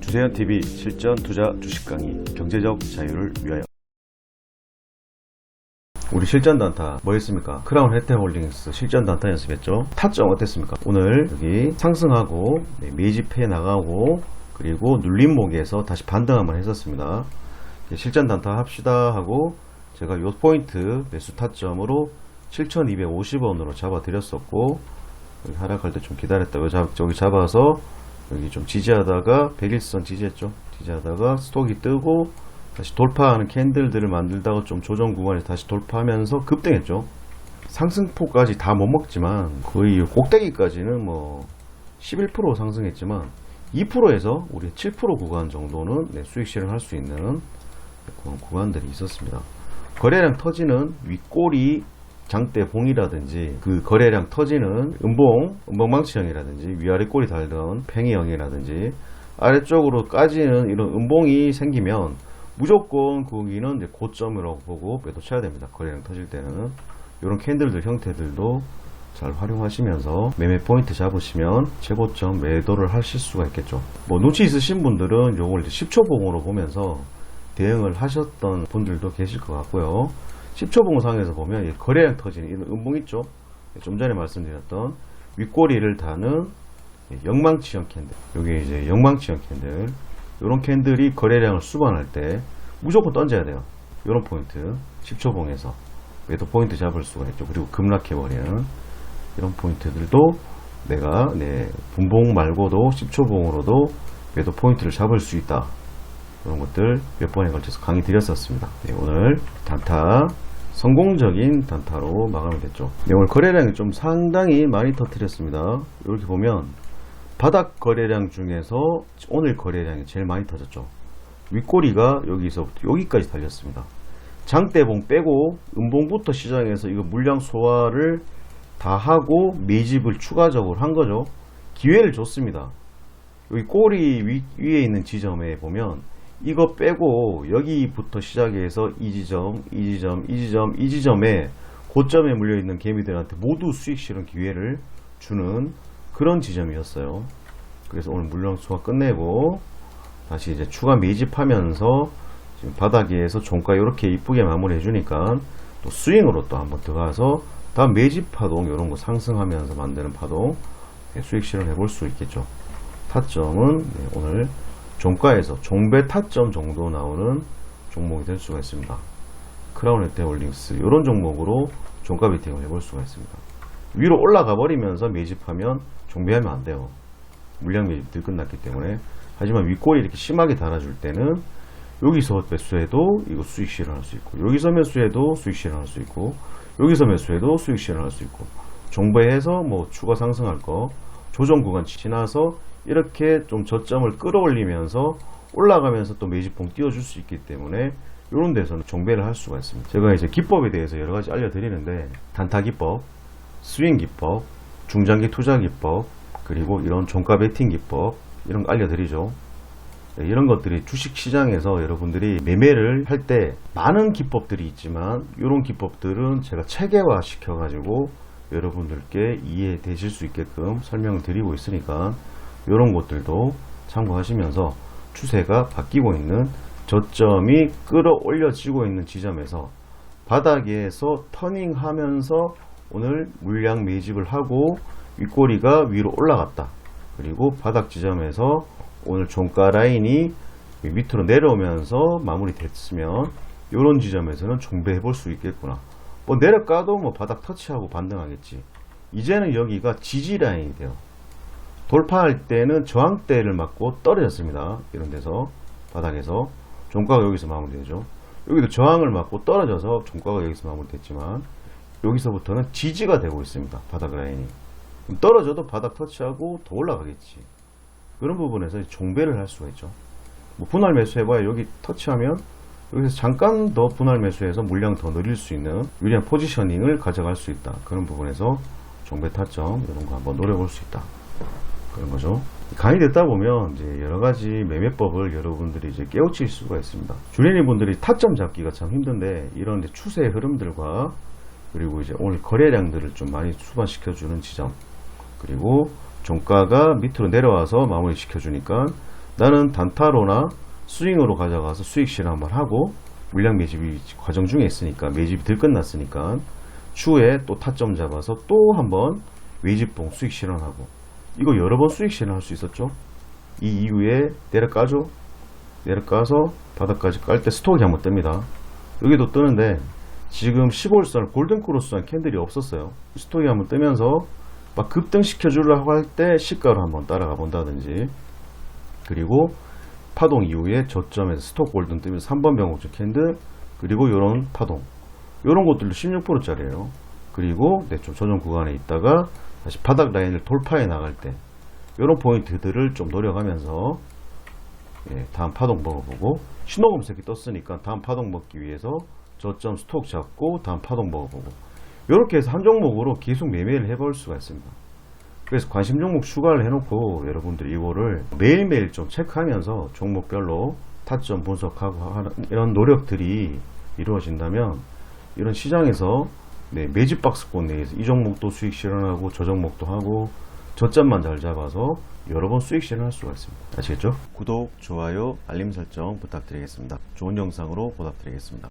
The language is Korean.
주세현 TV 실전 투자 주식 강의 경제적 자유를 위하여 우리 실전 단타 뭐였습니까? 크라운 혜태 홀딩스 실전 단타 연습했죠. 타점 어땠습니까? 오늘 여기 상승하고 네, 매집해 나가고 그리고 눌림목에서 다시 반등 한번 했었습니다. 실전 단타 합시다 하고 제가 요 포인트 매수 타점으로 7,250원으로 잡아 드렸었고 하락할 때 좀 기다렸다가 잡, 저기 잡아서 여기 좀 지지하다가 101선 지지했죠. 지지하다가 스톡이 뜨고 다시 돌파하는 캔들들을 만들다가 좀 조정 구간에서 다시 돌파하면서 급등했죠. 상승폭까지 다 못 먹지만 거의 꼭대기까지는 뭐 11% 상승했지만 2%에서 우리 7% 구간 정도는 네, 수익 실현할 수 있는 그런 구간들이 있었습니다. 거래량 터지는 윗꼬리 장대 봉이라든지 그 거래량 터지는 음봉, 음봉망치형이라든지 위아래 꼬리 달던 팽이형이라든지 아래쪽으로 까지는 이런 음봉이 생기면 무조건 거기는 이제 고점이라고 보고 매도 쳐야 됩니다. 거래량 터질 때는 이런 캔들들 형태들도 잘 활용하시면서 매매 포인트 잡으시면 최고점 매도를 하실 수가 있겠죠. 뭐 눈치 있으신 분들은 요걸 이제 10초 봉으로 보면서 대응을 하셨던 분들도 계실 것 같고요. 10초 봉상에서 보면 이 거래량 터지는 이런 음봉 있죠. 좀 전에 말씀드렸던 윗꼬리를 다는 영망치형 캔들. 이게 이제 영망치형 캔들. 이런 캔들이 거래량을 수반할 때 무조건 던져야 돼요. 이런 포인트. 10초 봉에서 매도 포인트 잡을 수가 있죠. 그리고 급락해버리는 이런 포인트들도 내가 네, 분봉 말고도 10초 봉으로도 매도 포인트를 잡을 수 있다. 그런 것들 몇 번에 걸쳐서 강의 드렸었습니다. 네, 오늘 단타 성공적인 단타로 마감이 됐죠. 네, 오늘 거래량이 좀 상당히 많이 터뜨렸습니다. 이렇게 보면 바닥 거래량 중에서 오늘 거래량이 제일 많이 터졌죠. 윗꼬리가 여기서부터 여기까지 달렸습니다. 장대봉 빼고 음봉부터 시장해서 이거 물량 소화를 다 하고 매집을 추가적으로 한 거죠. 기회를 줬습니다. 여기 꼬리 위, 위에 있는 지점에 보면 이거 빼고 여기부터 시작해서 이 지점, 이 지점, 이 지점, 이 지점에 고점에 물려 있는 개미들한테 모두 수익 실현 기회를 주는 그런 지점이었어요. 그래서 오늘 물량 소화 끝내고 다시 이제 추가 매집하면서 지금 바닥에서 종가 이렇게 이쁘게 마무리해 주니까 또 스윙으로 또 한번 들어가서 다음 매집 파동 이런 거 상승하면서 만드는 파동 네, 수익 실현해 볼 수 있겠죠. 타점은 네, 오늘 종가에서 종배 타점 정도 나오는 종목이 될 수가 있습니다. 크라운 혜태 홀딩스 이런 종목으로 종가 베팅을 해볼 수가 있습니다. 위로 올라가 버리면서 매집하면 종배하면 안 돼요. 물량 매집도 끝났기 때문에 하지만 윗골이 이렇게 심하게 달아줄 때는 여기서 매수해도 이거 수익 실현할 수 있고 여기서 매수해도 수익 실현할 수 있고 여기서 매수해도 수익 실현할 수 있고 종배해서 뭐 추가 상승할 거 조정 구간 지나서 이렇게 좀 저점을 끌어올리면서 올라가면서 또 매집봉 띄워줄 수 있기 때문에 이런 데서는 종배를 할 수가 있습니다. 제가 이제 기법에 대해서 여러 가지 알려드리는데 단타 기법, 스윙 기법, 중장기 투자 기법, 그리고 이런 종가 베팅 기법 이런 거 알려드리죠. 네, 이런 것들이 주식 시장에서 여러분들이 매매를 할 때 많은 기법들이 있지만 이런 기법들은 제가 체계화 시켜 가지고 여러분들께 이해되실 수 있게끔 설명을 드리고 있으니까 이런 것들도 참고하시면서 추세가 바뀌고 있는 저점이 끌어올려지고 있는 지점에서 바닥에서 터닝하면서 오늘 물량 매집을 하고 윗꼬리가 위로 올라갔다. 그리고 바닥 지점에서 오늘 종가 라인이 밑으로 내려오면서 마무리 됐으면 이런 지점에서는 종배해 볼 수 있겠구나. 뭐 내려가도 뭐 바닥 터치하고 반등하겠지. 이제는 여기가 지지 라인이 돼요. 돌파할 때는 저항대를 맞고 떨어졌습니다. 이런 데서 바닥에서 종가가 여기서 마무리되죠. 여기도 저항을 맞고 떨어져서 종가가 여기서 마무리됐지만 여기서부터는 지지가 되고 있습니다. 바닥 라인이. 떨어져도 바닥 터치하고 더 올라가겠지. 그런 부분에서 종배를 할 수가 있죠. 뭐 분할 매수해봐야 여기 터치하면 여기서 잠깐 더 분할 매수해서 물량 더 늘릴 수 있는 유리한 포지셔닝을 가져갈 수 있다. 그런 부분에서 종배 타점 이런 거 한번 노려볼 수 있다. 그런 거죠. 강의 듣다 보면 이제 여러 가지 매매법을 여러분들이 이제 깨우칠 수가 있습니다. 주린이 분들이 타점 잡기가 참 힘든데 이런 추세 흐름들과 그리고 이제 오늘 거래량들을 좀 많이 수반시켜 주는 지점 그리고 종가가 밑으로 내려와서 마무리 시켜 주니까 나는 단타로나 스윙으로 가져가서 수익 한번 하고 물량 매집이 과정 중에 있으니까 매집이 덜 끝났으니까 추후에 또 타점 잡아서 또 한번 외집봉 수익 실현하고 이거 여러 번 수익 실현할 수 있었죠. 이 이후에 내려까죠. 내려까서 바닥까지 깔 때 스톡이 한번 뜹니다. 여기도 뜨는데 지금 15일선 골든크로스한 캔들이 없었어요. 스톡이 한번 뜨면서 막 급등시켜주려고 할 때 시가로 한번 따라가 본다든지. 그리고 파동 이후에 저점에서 스톱 골든 뜨면서 3번 병목줄 캔들 그리고 이런 파동. 이런 것들도 16%짜리예요. 그리고 네, 좀 조정 구간에 있다가 다시 바닥 라인을 돌파해 나갈 때 이런 포인트들을 좀 노려가면서 예, 다음 파동 먹어보고 신호금 색이 떴으니까 다음 파동 먹기 위해서 저점 스톡 잡고 다음 파동 먹어보고 이렇게 해서 한 종목으로 계속 매매를 해볼 수가 있습니다. 그래서 관심 종목 추가를 해놓고 여러분들이 이거를 매일매일 좀 체크하면서 종목별로 타점 분석하고 하는 이런 노력들이 이루어진다면 이런 시장에서 네, 매집 박스권 내에서 이 종목도 수익 실현하고 저 종목도 하고 저점만 잘 잡아서 여러 번 수익 실현할 수가 있습니다. 아시겠죠? 구독, 좋아요, 알림 설정 부탁드리겠습니다. 좋은 영상으로 보답드리겠습니다.